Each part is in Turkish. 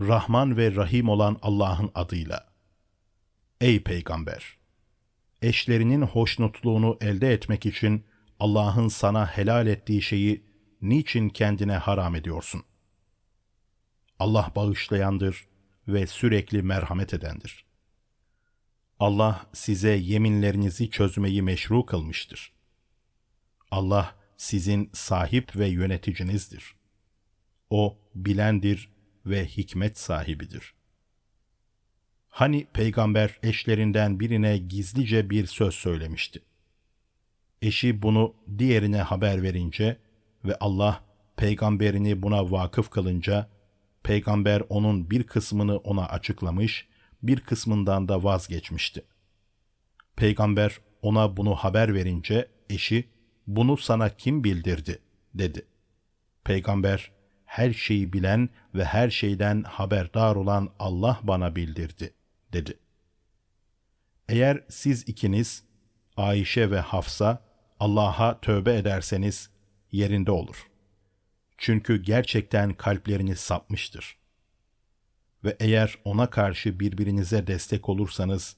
Rahman ve Rahim olan Allah'ın adıyla. Ey peygamber! Eşlerinin hoşnutluğunu elde etmek için Allah'ın sana helal ettiği şeyi niçin kendine haram ediyorsun? Allah bağışlayandır ve sürekli merhamet edendir. Allah size yeminlerinizi çözmeyi meşru kılmıştır. Allah sizin sahip ve yöneticinizdir. O bilendir ve hikmet sahibidir. Hani peygamber eşlerinden birine gizlice bir söz söylemişti. Eşi bunu diğerine haber verince ve Allah peygamberini buna vakıf kılınca peygamber onun bir kısmını ona açıklamış, bir kısmından da vazgeçmişti. Peygamber ona bunu haber verince eşi bunu sana kim bildirdi dedi. Peygamber her şeyi bilen ve her şeyden haberdar olan Allah bana bildirdi dedi. Eğer siz ikiniz Ayşe ve Hafsa Allah'a tövbe ederseniz yerinde olur. Çünkü gerçekten kalpleriniz sapmıştır. Ve eğer ona karşı birbirinize destek olursanız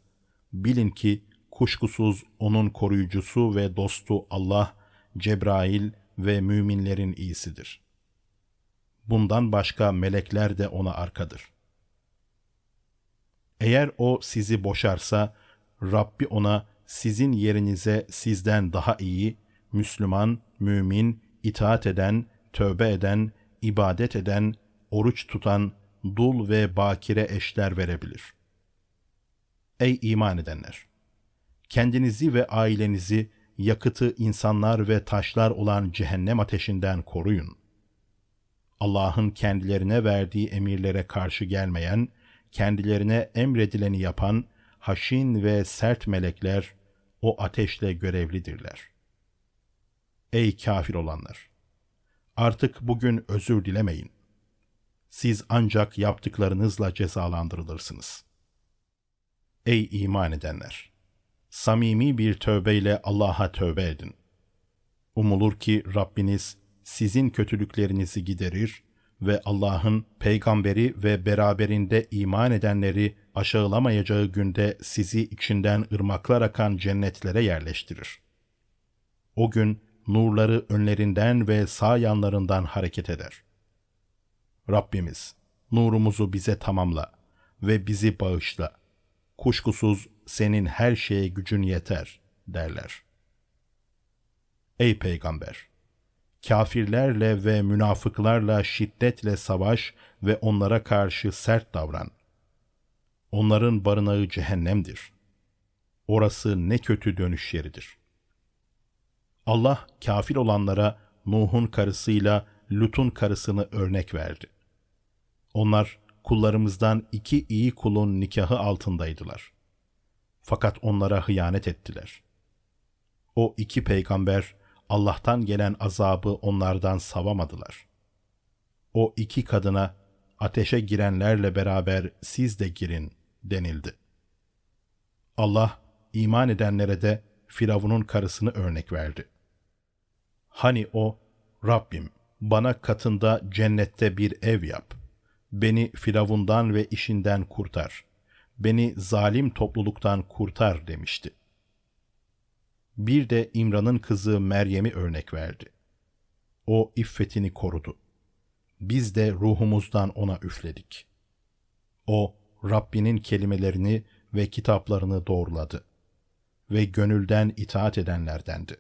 bilin ki kuşkusuz onun koruyucusu ve dostu Allah, Cebrail ve müminlerin iyisidir. Bundan başka melekler de ona arkadır. Eğer o sizi boşarsa, Rabbi ona sizin yerinize sizden daha iyi, Müslüman, mümin, itaat eden, tövbe eden, ibadet eden, oruç tutan, dul ve bakire eşler verebilir. Ey iman edenler! Kendinizi ve ailenizi yakıtı insanlar ve taşlar olan cehennem ateşinden koruyun. Allah'ın kendilerine verdiği emirlere karşı gelmeyen, kendilerine emredileni yapan, haşin ve sert melekler o ateşle görevlidirler. Ey kafir olanlar! Artık bugün özür dilemeyin. Siz ancak yaptıklarınızla cezalandırılırsınız. Ey iman edenler! Samimi bir tövbeyle Allah'a tövbe edin. Umulur ki Rabbiniz sizin kötülüklerinizi giderir ve Allah'ın peygamberi ve beraberinde iman edenleri aşağılamayacağı günde sizi içinden ırmaklar akan cennetlere yerleştirir. O gün nurları önlerinden ve sağ yanlarından hareket eder. Rabbimiz, nurumuzu bize tamamla ve bizi bağışla. Kuşkusuz senin her şeye gücün yeter derler. Ey peygamber! Kafirlerle ve münafıklarla şiddetle savaş ve onlara karşı sert davran. Onların barınağı cehennemdir. Orası ne kötü dönüş yeridir. Allah kafir olanlara Nuh'un karısıyla Lut'un karısını örnek verdi. Onlar kullarımızdan iki iyi kulun nikahı altındaydılar. Fakat onlara hıyanet ettiler. O iki peygamber Allah'tan gelen azabı onlardan savamadılar. O iki kadına ateşe girenlerle beraber siz de girin denildi. Allah iman edenlere de Firavun'un karısını örnek verdi. Hani o, Rabbim bana katında cennette bir ev yap. Beni Firavundan ve işinden kurtar. Beni zalim topluluktan kurtar demişti. Bir de İmran'ın kızı Meryem'i örnek verdi. O iffetini korudu. Biz de ruhumuzdan ona üfledik. O Rabbinin kelimelerini ve kitaplarını doğruladı ve gönülden itaat edenlerdendi.